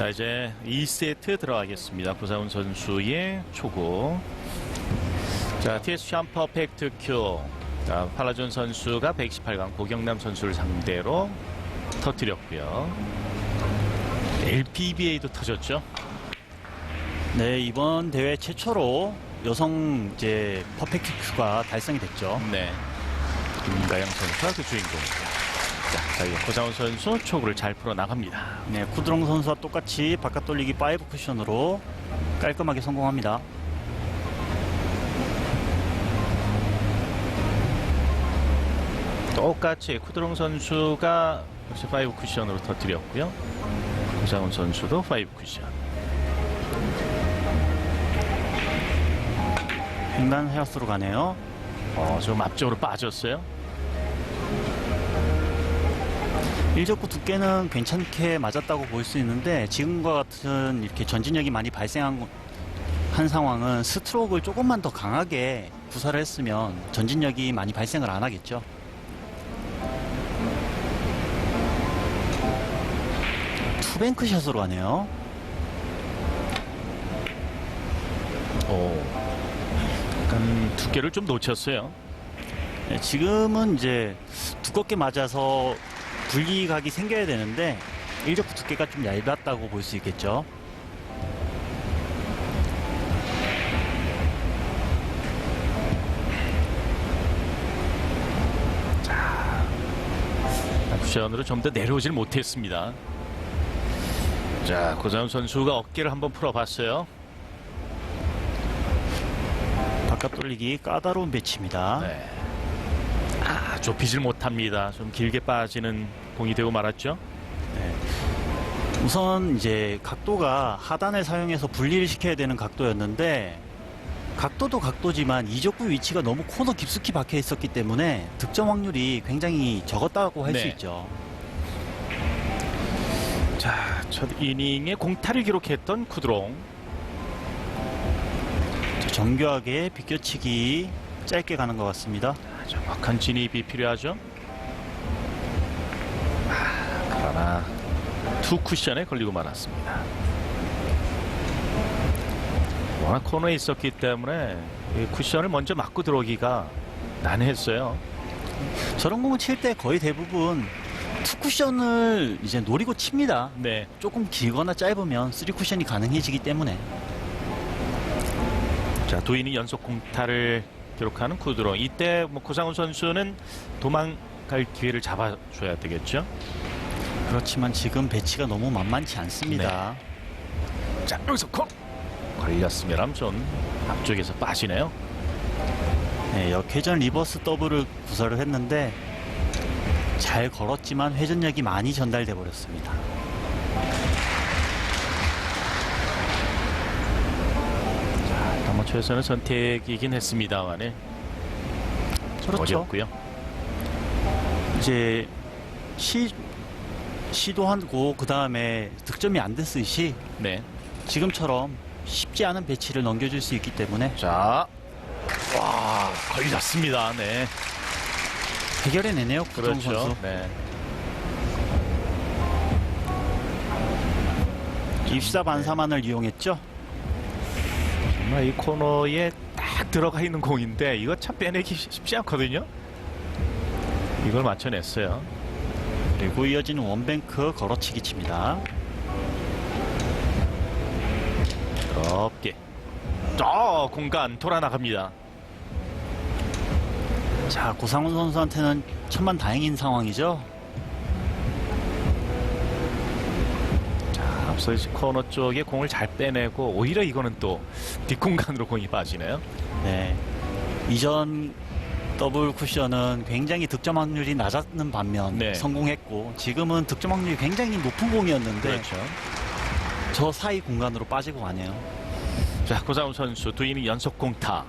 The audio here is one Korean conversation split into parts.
자 이제 2세트 들어가겠습니다. 고사훈 선수의 초구. 자 TS 샴퍼 팩트 큐. 자 팔라존 선수가 118강 고경남 선수를 상대로 터뜨렸고요. LPBA도 터졌죠. 네, 이번 대회 최초로 여성 이제 퍼펙트 큐가 달성이 됐죠. 네. 김가영 선수가 그 주인공입니다. 자, 자 이제 고사훈 선수 초구를 잘 풀어 나갑니다. 네, 쿠드롱 선수와 똑같이 바깥 돌리기 5 쿠션으로 깔끔하게 성공합니다. 똑같이 쿠드롱 선수가 역시 5 쿠션으로 터뜨렸고요. 고사훈 선수도 5 쿠션. 횡단 헤어스로 가네요. 어, 좀 앞쪽으로 빠졌어요. 일적구 두께는 괜찮게 맞았다고 볼 수 있는데 지금과 같은 이렇게 전진력이 많이 발생한 한 상황은 스트로크를 조금만 더 강하게 구사를 했으면 전진력이 많이 발생을 안 하겠죠. 투뱅크 샷으로 가네요. 오. 약간 두께를 좀 놓쳤어요. 네, 지금은 이제 두껍게 맞아서 분리각이 생겨야 되는데 일적구 두께가 좀 얇았다고 볼 수 있겠죠. 쿠션으로 좀 더 내려오질 못했습니다. 자, 고사훈 선수가 어깨를 한번 풀어봤어요. 바깥 돌리기 까다로운 배치입니다. 네. 아, 좁히질 못합니다. 좀 길게 빠지는 공이 되고 말았죠. 우선 이제 각도가 하단을 사용해서 분리를 시켜야 되는 각도였는데 각도도 각도지만 이적구 위치가 너무 코너 깊숙이 박혀 있었기 때문에 득점 확률이 굉장히 적었다고 할 수 네. 있죠. 자, 첫 이닝에 공타를 기록했던 쿠드롱. 자, 정교하게 비껴치기 짧게 가는 것 같습니다. 아, 정확한 진입이 필요하죠. 아, 그러나 투 쿠션에 걸리고 말았습니다. 워낙 코너에 있었기 때문에 이 쿠션을 먼저 맞고 들어오기가 난했어요. 저런 공을 칠 때 거의 대부분 투 쿠션을 이제 노리고 칩니다. 네. 조금 길거나 짧으면 쓰리 쿠션이 가능해지기 때문에 자, 두 이닝 연속 공타를 기록하는 쿠드롱. 이때 뭐 고상훈 선수는 도망갈 기회를 잡아줘야 되겠죠. 그렇지만 지금 배치가 너무 만만치 않습니다. 자, 여기서 콜! 걸렸으면 함son 앞쪽에서 빠지네요. 네, 역회전 리버스 더블을 구사를 했는데 잘 걸었지만 회전력이 많이 전달돼 버렸습니다. 일단 뭐 최선의 선택이긴 했습니다만은 그렇죠. 어렵고요. 이제 시 시도하고 그 다음에 득점이 안 됐을 시 네. 지금처럼 쉽지 않은 배치를 넘겨줄 수 있기 때문에 자, 와 걸렸습니다. 네, 해결해내네요. 구정 그렇죠. 선수. 네, 입사 반사만을 이용했죠. 정말 이 코너에 딱 들어가 있는 공인데 이거 참 빼내기 쉽지 않거든요. 이걸 맞춰냈어요. 그리고 이어지는 원뱅크 걸어치기 칩니다. 부드럽게. 어, 공간 돌아 나갑니다. 자 고상훈 선수한테는 천만 다행인 상황이죠. 자, 앞 서 이제 코너 쪽에 공을 잘 빼내고 오히려 이거는 또 뒷공간으로 공이 빠지네요. 네. 이전 더블 쿠션은 굉장히 득점 확률이 낮았는 반면 네. 성공했고 지금은 득점 확률이 굉장히 높은 공이었는데 그렇죠. 저 사이 공간으로 빠지고 가네요. 자, 고상훈 선수 두 이닝 연속 공타.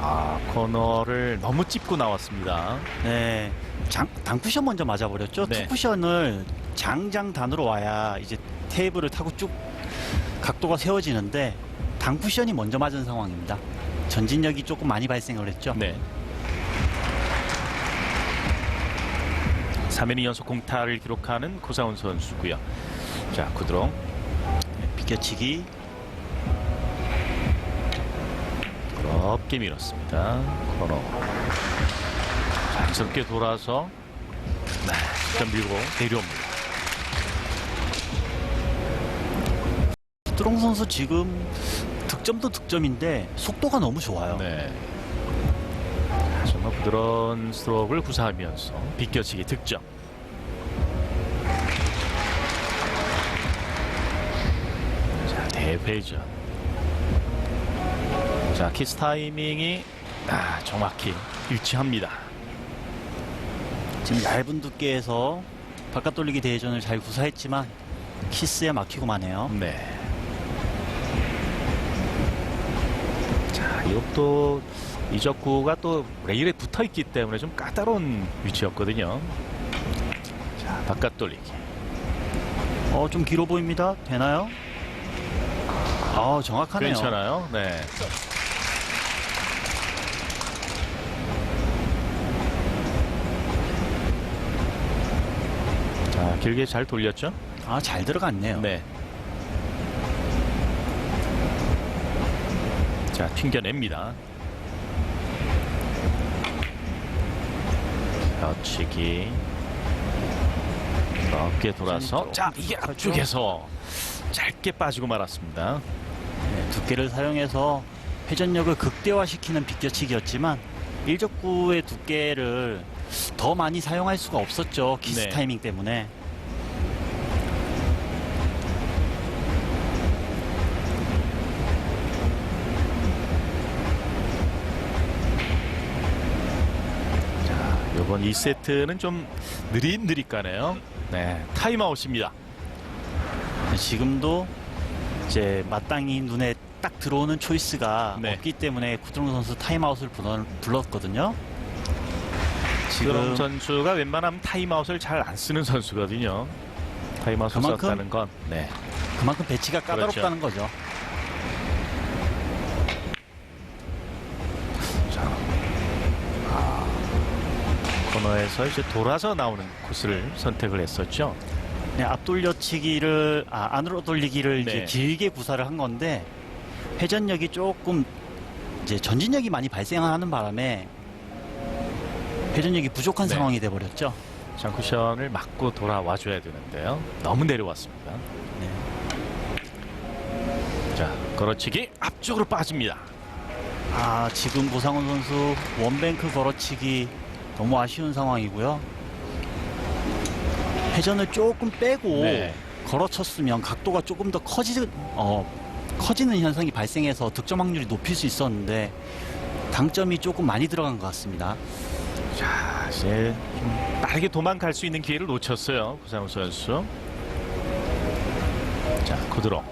아, 코너를 너무 찝고 나왔습니다. 네. 장, 단쿠션 먼저 맞아버렸죠. 네. 투쿠션을 장장단으로 와야 이제 테이블을 타고 쭉 각도가 세워지는데 단쿠션이 먼저 맞은 상황입니다. 전진력이 조금 많이 발생을 했죠. 네. 3이닝 연속 공타를 기록하는 고사훈 선수고요. 자, 구드롱. 비껴치기. 부드럽게 밀었습니다. 코너. 자연스럽게 돌아서 네, 직접 밀고 내려옵니다. 뚜롱 선수 지금 득점도 득점인데 속도가 너무 좋아요. 네. 자, 정말 부드러운 스트로크를 구사하면서 비껴치기 득점. 자, 대회전. 자, 키스 타이밍이 아, 정확히 일치합니다. 지금 얇은 두께에서 바깥 돌리기 대회전을 잘 구사했지만 키스에 막히고 마네요. 네. 자, 이것도 이적구가 또 레일에 붙어 있기 때문에 좀 까다로운 위치였거든요. 자, 바깥 돌리기. 어, 좀 길어 보입니다. 되나요? 아, 정확하네요. 괜찮아요. 네. 자, 길게 잘 돌렸죠? 아, 잘 들어갔네요. 네. 자, 튕겨냅니다. 벼치기. 넓게 돌아서. 자, 이게 앞쪽에서 짧게 빠지고 말았습니다. 네, 두께를 사용해서 회전력을 극대화시키는 비껴치기였지만 일적구의 두께를 더 많이 사용할 수가 없었죠. 키스 네. 타이밍 때문에. 자, 이번 2세트는 좀 느릿느릿 가네요. 네, 타임아웃입니다. 지금도 이제 마땅히 눈에 딱 들어오는 초이스가 네. 없기 때문에 구드롱 선수 타임아웃을 불러- 불렀거든요. 지금 지금 선수가 웬만하면 타임아웃을 잘 안 쓰는 선수거든요. 타임아웃을 그만큼? 썼다는 건 네. 그만큼 배치가 그렇죠. 까다롭다는 거죠. 코너에서 이제 돌아서 나오는 코스를 선택을 했었죠. 네, 앞돌려치기를 아, 안으로 돌리기를 네. 이제 길게 구사를 한 건데 회전력이 조금 이제 전진력이 많이 발생하는 바람에 회전력이 부족한 네. 상황이 돼 버렸죠. 장쿠션을 맞고 돌아와 줘야 되는데요. 너무 내려왔습니다. 네. 자, 걸어치기 앞쪽으로 빠집니다. 아 지금 고상훈 선수 원뱅크 걸어치기 너무 아쉬운 상황이고요. 회전을 조금 빼고 네. 걸어쳤으면 각도가 조금 더 커지 어 커지는 현상이 발생해서 득점 확률이 높일 수 있었는데 당점이 조금 많이 들어간 것 같습니다. 자, 이제 좀 빠르게 도망갈 수 있는 기회를 놓쳤어요. 구상우 선수. 자, 코드로.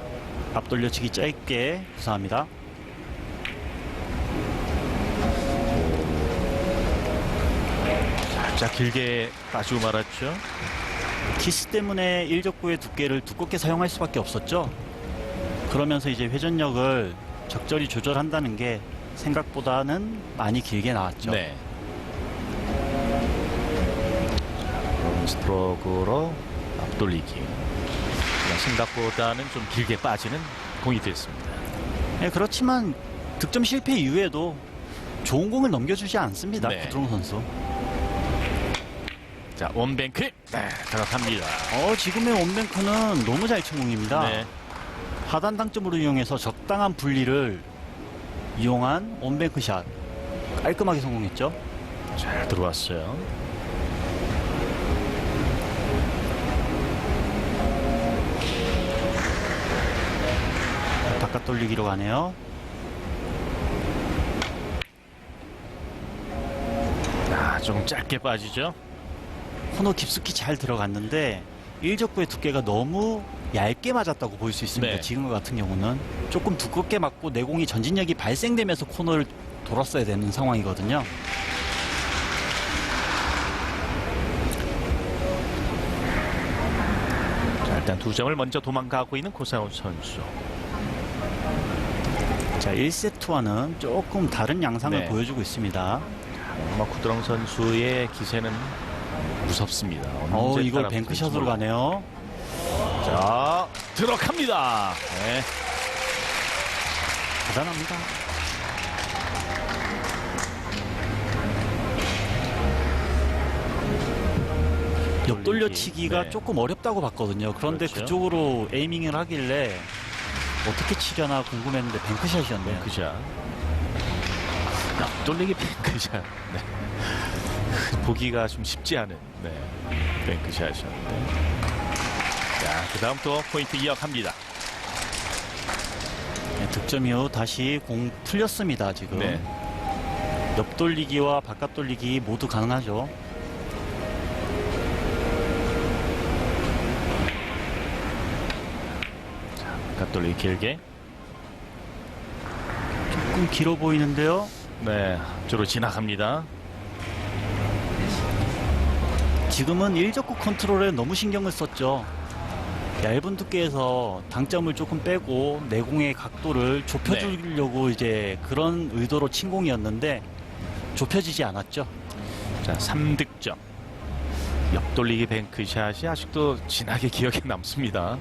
앞 돌려치기 짧게 구사합니다. 살짝 길게 빠지고 말았죠. 키스 때문에 일적구의 두께를 두껍게 사용할 수밖에 없었죠. 그러면서 이제 회전력을 적절히 조절한다는 게 생각보다는 많이 길게 나왔죠. 네. 자, 스트로크로 앞돌리기. 생각보다는 좀 길게 빠지는 공이 됐습니다. 네, 그렇지만 득점 실패 이후에도 좋은 공을 넘겨주지 않습니다. 네. 구드롱 선수. 자, 원뱅크. 네, 들어갑니다. 어, 지금의 원뱅크는 너무 잘친 공입니다. 네. 하단 당점으로 이용해서 적당한 분리를 이용한 원뱅크 샷. 깔끔하게 성공했죠. 잘 들어왔어요. 바깥 돌리기로 가네요. 아, 좀 짧게 빠지죠. 코너 깊숙이 잘 들어갔는데 일적구의 두께가 너무 얇게 맞았다고 볼 수 있습니다. 네. 지금 같은 경우는 조금 두껍게 맞고 내공이 전진력이 발생되면서 코너를 돌았어야 되는 상황이거든요. 자, 일단 두 점을 먼저 도망가고 있는 고상훈 선수. 자, 1세트와는 조금 다른 양상을 네. 보여주고 있습니다. 뭐 구드렁 선수의 기세는 무섭습니다. 어, 언제 이걸 따라 뱅크샷으로 가네요. 자, 들어갑니다. 네. 대단합니다. 옆 돌려치기가 네. 조금 어렵다고 봤거든요. 그런데 그렇죠. 그쪽으로 에이밍을 하길래 어떻게 치려나 궁금했는데 뱅크샷이었네요. 뱅크샷. 옆돌리기 뱅크샷. 네. 보기가 좀 쉽지 않은 네. 뱅크샷이었는데. 자, 그 다음 또 포인트 이어갑니다. 네, 득점 이후 다시 공 풀렸습니다. 지금 네. 옆 돌리기와 바깥 돌리기 모두 가능하죠. 갓돌리기 길게. 조금 길어 보이는데요. 네. 앞으로 지나갑니다. 지금은 일적구 컨트롤에 너무 신경을 썼죠. 얇은 두께에서 당점을 조금 빼고 내공의 각도를 좁혀주려고 이제 그런 의도로 친 공이었는데 좁혀지지 않았죠. 자, 3득점. 옆돌리기 뱅크샷이 아직도 진하게 기억에 남습니다.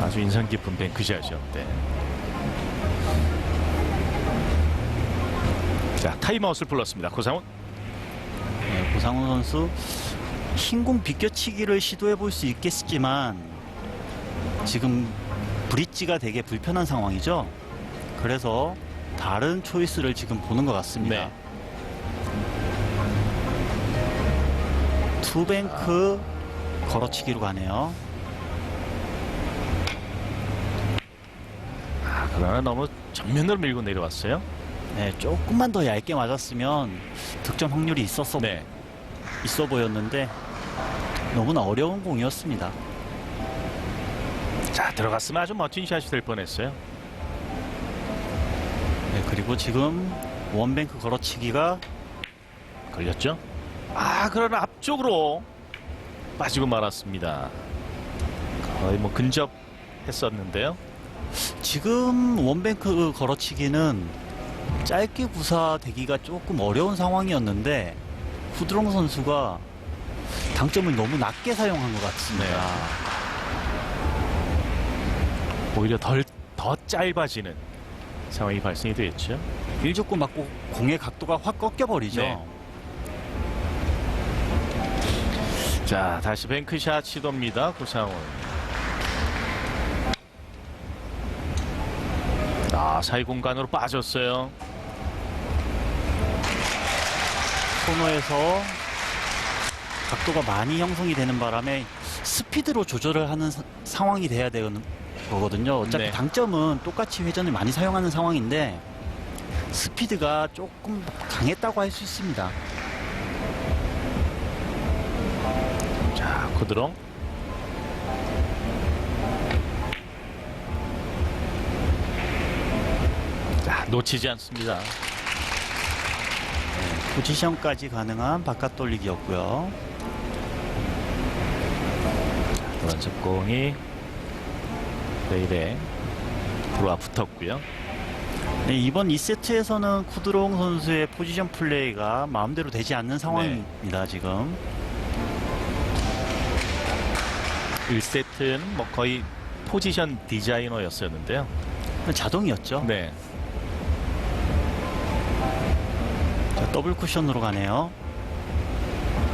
아주 인상 깊은 뱅크샷이었는데. 자, 타임아웃을 불렀습니다. 고상훈. 네, 고상훈 선수 흰공 비껴치기를 시도해 볼 수 있겠지만 지금 브릿지가 되게 불편한 상황이죠. 그래서 다른 초이스를 지금 보는 것 같습니다. 네. 투뱅크 걸어치기로 가네요. 아, 그러나 너무 정면으로 밀고 내려왔어요. 네, 조금만 더 얇게 맞았으면 득점 확률이 있었어 네. 있어 보였는데 너무나 어려운 공이었습니다. 자, 들어갔으면 아주 멋진 샷이 될 뻔했어요. 네, 그리고 지금 원뱅크 걸어치기가 걸렸죠? 아, 그러나 앞쪽으로 빠지고 말았습니다. 거의 뭐 근접했었는데요. 지금 원뱅크 걸어치기는 짧게 구사되기가 조금 어려운 상황이었는데 후드롱 선수가 당점을 너무 낮게 사용한 것 같습니다. 오히려 덜, 더 짧아지는 상황이 발생이 되었죠. 일족구 맞고 공의 각도가 확 꺾여버리죠. 네. 자, 다시 뱅크샷 시도입니다. 고상훈. 아, 사이 공간으로 빠졌어요. 코너에서 각도가 많이 형성이 되는 바람에 스피드로 조절을 하는 사- 상황이 돼야 되는 거거든요. 어차피 네. 당점은 똑같이 회전을 많이 사용하는 상황인데 스피드가 조금 강했다고 할 수 있습니다. 자, 코드롱. 자, 놓치지 않습니다. 포지션까지 가능한 바깥 돌리기였고요. 노란색 공이 레일에 들어와 붙었고요. 네, 이번 2세트에서는 쿠드롱 선수의 포지션 플레이가 마음대로 되지 않는 상황입니다. 지금 1세트는 뭐 거의 포지션 디자이너였었는데요. 자동이었죠. 네. 더블 쿠션으로 가네요.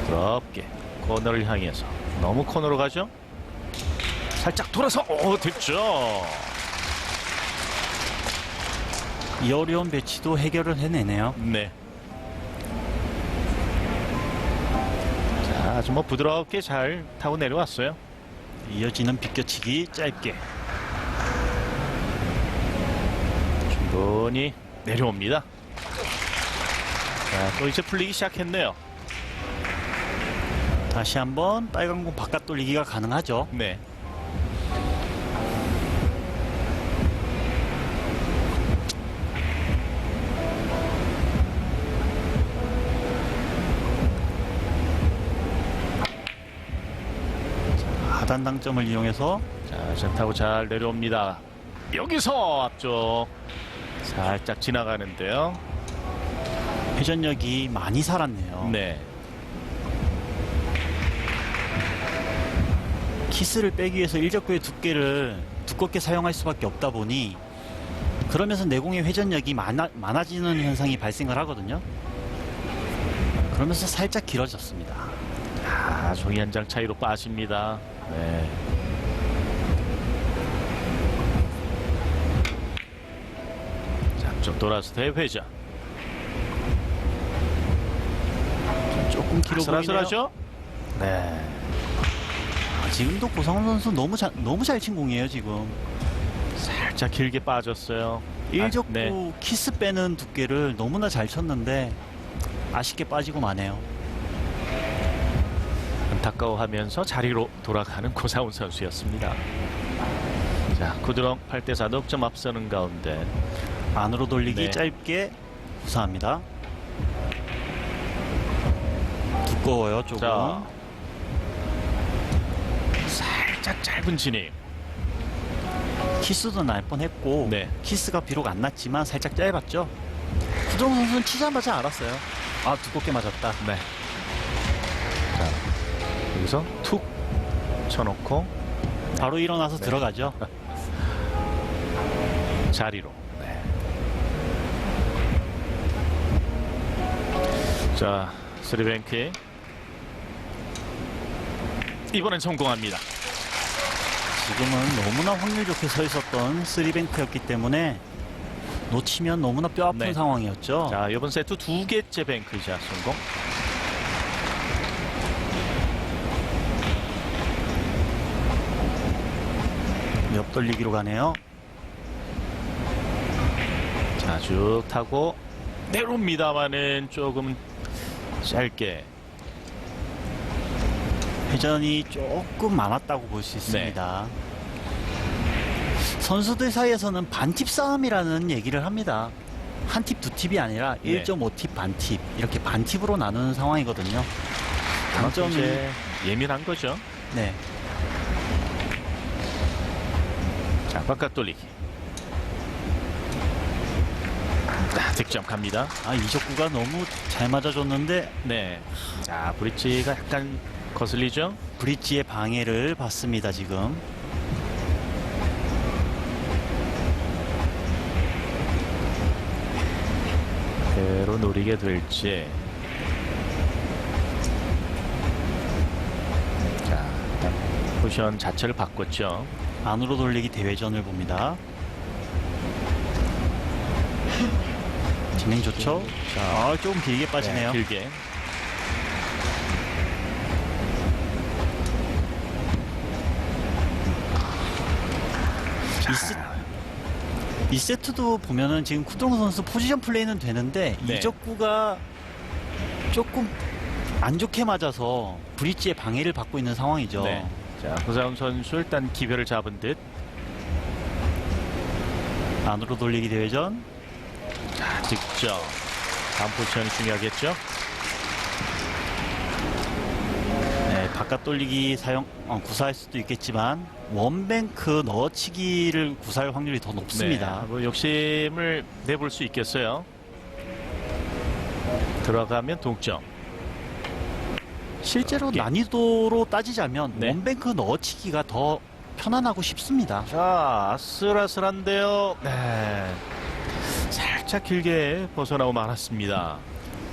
부드럽게 코너를 향해서 너무 코너로 가죠? 살짝 돌아서 오 됐죠. 이 어려운 배치도 해결을 해내네요. 네. 자, 아주 뭐 부드럽게 잘 타고 내려왔어요. 이어지는 비껴치기 짧게. 충분히 내려옵니다. 자, 또 이제 풀리기 시작했네요. 다시 한번 빨간 공 바깥 돌리기가 가능하죠. 네. 하단 당점을 이용해서 자, 잘 타고 잘 내려옵니다. 여기서 앞쪽 살짝 지나가는데요. 회전력이 많이 살았네요. 네. 키스를 빼기 위해서 일적구의 두께를 두껍게 사용할 수밖에 없다 보니 그러면서 내공의 회전력이 많아, 많아지는 현상이 발생을 하거든요. 그러면서 살짝 길어졌습니다. 아, 종이 한 장 차이로 빠집니다. 네. 자, 좀 돌아서 대회전. 조금 길어 보이네요. 아슬아슬하죠? 네. 아, 지금도 고상훈 선수 너무 잘 너무 잘 친 공이에요 지금. 살짝 길게 빠졌어요. 일적구 아, 네. 키스 빼는 두께를 너무나 잘 쳤는데 아쉽게 빠지고 마네요. 안타까워하면서 자리로 돌아가는 고사훈 선수였습니다. 자, 구드렁 8대4 넉점 앞서는 가운데 안으로 돌리기 네. 짧게 구사합니다. 두꺼워요 조금. 자, 살짝 짧은 진입. 키스도 날 뻔했고 네. 키스가 비록 안 났지만 살짝 짧았죠. 구정 선수는 치자마자 알았어요. 아 두껍게 맞았다. 네. 자, 여기서 툭 쳐놓고 바로 일어나서 네. 들어가죠. 자리로. 네. 자, 스리뱅크. 이번엔 성공합니다. 지금은 너무나 확률 좋게 서 있었던 쓰리뱅크였기 때문에 놓치면 너무나 뼈 아픈 네. 상황이었죠. 자, 이번 세트 두 개째 뱅크샷 성공. 옆 돌리기로 가네요. 자, 쭉 타고 내려옵니다만은 조금 짧게. 회전이 조금 많았다고 볼 수 있습니다. 선수들 사이에서는 반팁 싸움이라는 얘기를 합니다. 한 팁, 두 팁이 아니라 네. 1.5팁, 반팁 이렇게 반팁으로 나누는 상황이거든요. 이제 예민한 거죠. 네, 자, 바깥 돌리기. 자, 득점 갑니다. 아 이적구가 너무 잘 맞아줬는데 네. 자, 브릿지가 약간 거슬리죠? 브릿지의 방해를 받습니다 지금. 그대로 노리게 될지. 자, 포지션 자체를 바꿨죠. 안으로 돌리기 대회전을 봅니다. 진행 좋죠? 자, 아, 조금 길게 빠지네요. 네, 길게. 이 세트도 보면은 지금 쿠동 선수 포지션 플레이는 되는데 네. 이적구가 조금 안 좋게 맞아서 브릿지의 방해를 받고 있는 상황이죠. 네. 자, 고사훈 선수 일단 기별을 잡은 듯 안으로 돌리기 대회전 자, 직접 안 포지션이 중요하겠죠. 바깥 돌리기 사용 어, 구사할 수도 있겠지만 원뱅크 넣어치기를 구사할 확률이 더 높습니다. 네, 뭐 욕심을 내볼 수 있겠어요. 들어가면 동점. 실제로 예. 난이도로 따지자면 네. 원뱅크 넣어치기가 더 편안하고 쉽습니다. 자, 아슬아슬한데요. 네. 살짝 길게 벗어나고 말았습니다.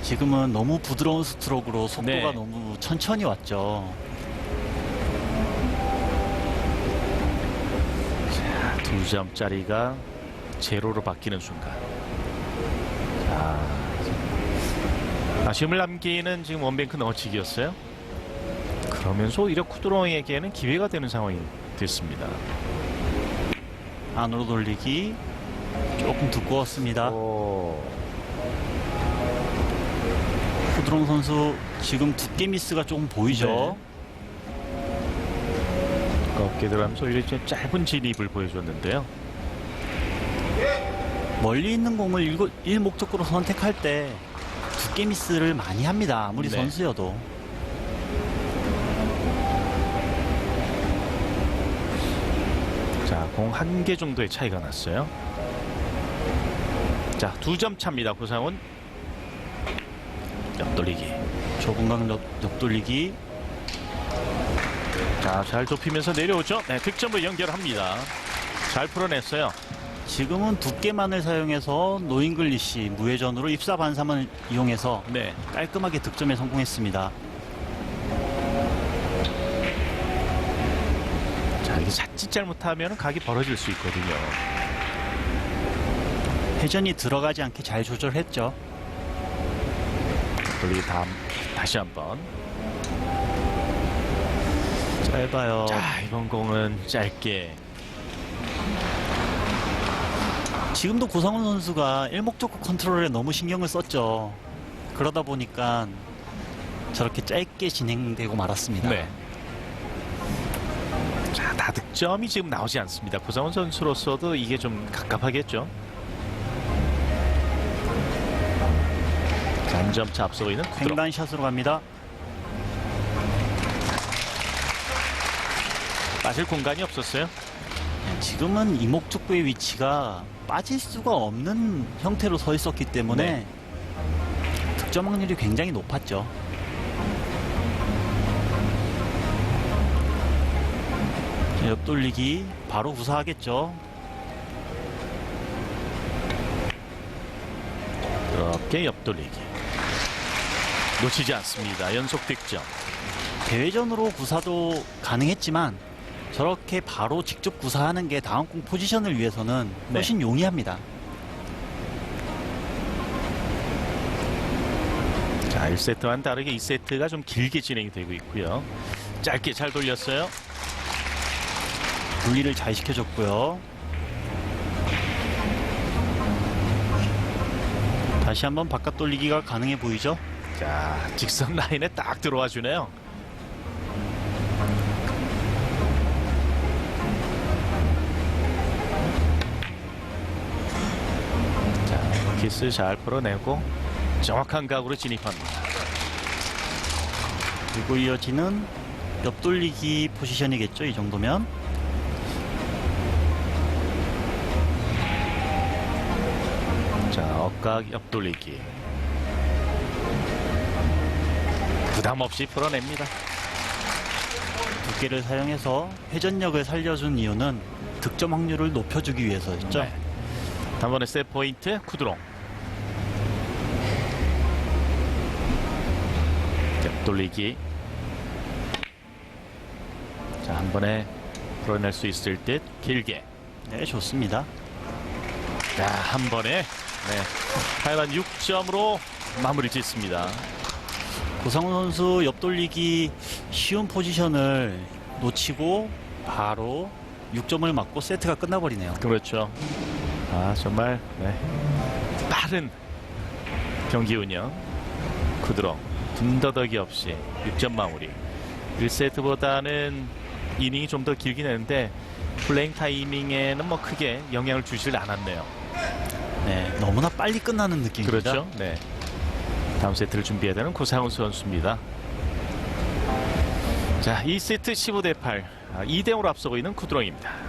지금은 너무 부드러운 스트로크로 속도가 네. 너무 천천히 왔죠. 자, 두 점짜리가 제로로 바뀌는 순간. 자, 아쉬움을 남기는 지금 원뱅크 넣어치기였어요. 그러면서 오히려 쿠드롱에게는 기회가 되는 상황이 됐습니다. 안으로 돌리기 조금 두꺼웠습니다. 오. 후드롱 선수 지금 두께 미스가 조금 보이죠. 가깝게 들어가면서 오히려 좀 짧은 진입을 보여줬는데요. 멀리 있는 공을 일, 일목적으로 선택할 때 두께 미스를 많이 합니다. 아무리 네. 선수여도. 자, 공 한 개 정도의 차이가 났어요. 자, 두 점 차입니다. 구상훈. 옆돌리기. 좁은 강 옆, 옆 돌리기 자, 잘 좁히면서 내려오죠. 네, 득점을 연결합니다. 잘 풀어냈어요. 지금은 두께만을 사용해서 노잉글리시 무회전으로 입사 반삼을 이용해서 네. 깔끔하게 득점에 성공했습니다. 자, 이게 자칫 잘못하면 각이 벌어질 수 있거든요. 회전이 들어가지 않게 잘 조절했죠. 돌리 다음 다시 한번. 짧아요. 자, 이번 공은 짧게. 지금도 고상훈 선수가 일목적구 컨트롤에 너무 신경을 썼죠. 그러다 보니까 저렇게 짧게 진행되고 말았습니다. 네. 자, 다 득점이 지금 나오지 않습니다. 고상훈 선수로서도 이게 좀 갑갑하겠죠. 자, 한 점차 앞서고 있는. 횡단 샷으로 갑니다. 빠질 공간이 없었어요. 네, 지금은 이목적구의 위치가 빠질 수가 없는 형태로 서 있었기 때문에 네. 득점 확률이 굉장히 높았죠. 자, 옆돌리기 바로 구사하겠죠. 그렇게 옆돌리기. 놓치지 않습니다. 연속 득점. 대회전으로 구사도 가능했지만 저렇게 바로 직접 구사하는 게 다음 공 포지션을 위해서는 네. 훨씬 용이합니다. 자, 1세트와는 다르게 2세트가 좀 길게 진행이 되고 있고요. 짧게 잘 돌렸어요. 분리를 잘 시켜줬고요. 다시 한번 바깥 돌리기가 가능해 보이죠? 자, 직선 라인에 딱 들어와 주네요. 자, 키스 잘 풀어내고 정확한 각으로 진입합니다. 그리고 이어지는 옆돌리기 포지션이겠죠, 이 정도면. 자, 억각 옆돌리기. 부담 없이 풀어냅니다. 두께를 사용해서 회전력을 살려준 이유는 득점 확률을 높여주기 위해서였죠. 네. 단번에 세 포인트 쿠드롱. 옆돌리기. 자, 한 번에 풀어낼 수 있을 듯 길게. 네, 좋습니다. 자, 한 번에 네. 하여간 6점으로 마무리 짓습니다. 고상훈 선수 옆돌리기 쉬운 포지션을 놓치고 바로 6점을 맞고 세트가 끝나버리네요. 그렇죠. 아, 정말 네. 빠른 경기 운영. 쿠드롱. 둔더덕이 없이 6점 마무리. 1세트보다는 이닝이 좀 더 길긴 했는데 플레잉 타이밍에는 뭐 크게 영향을 주질 않았네요. 네, 너무나 빨리 끝나는 느낌입니다. 그렇죠. 네. 다음 세트를 준비해야 되는 고상훈 선수입니다. 자, 2세트 15대 8. 아, 2대 5로 앞서고 있는 쿠드롱입니다.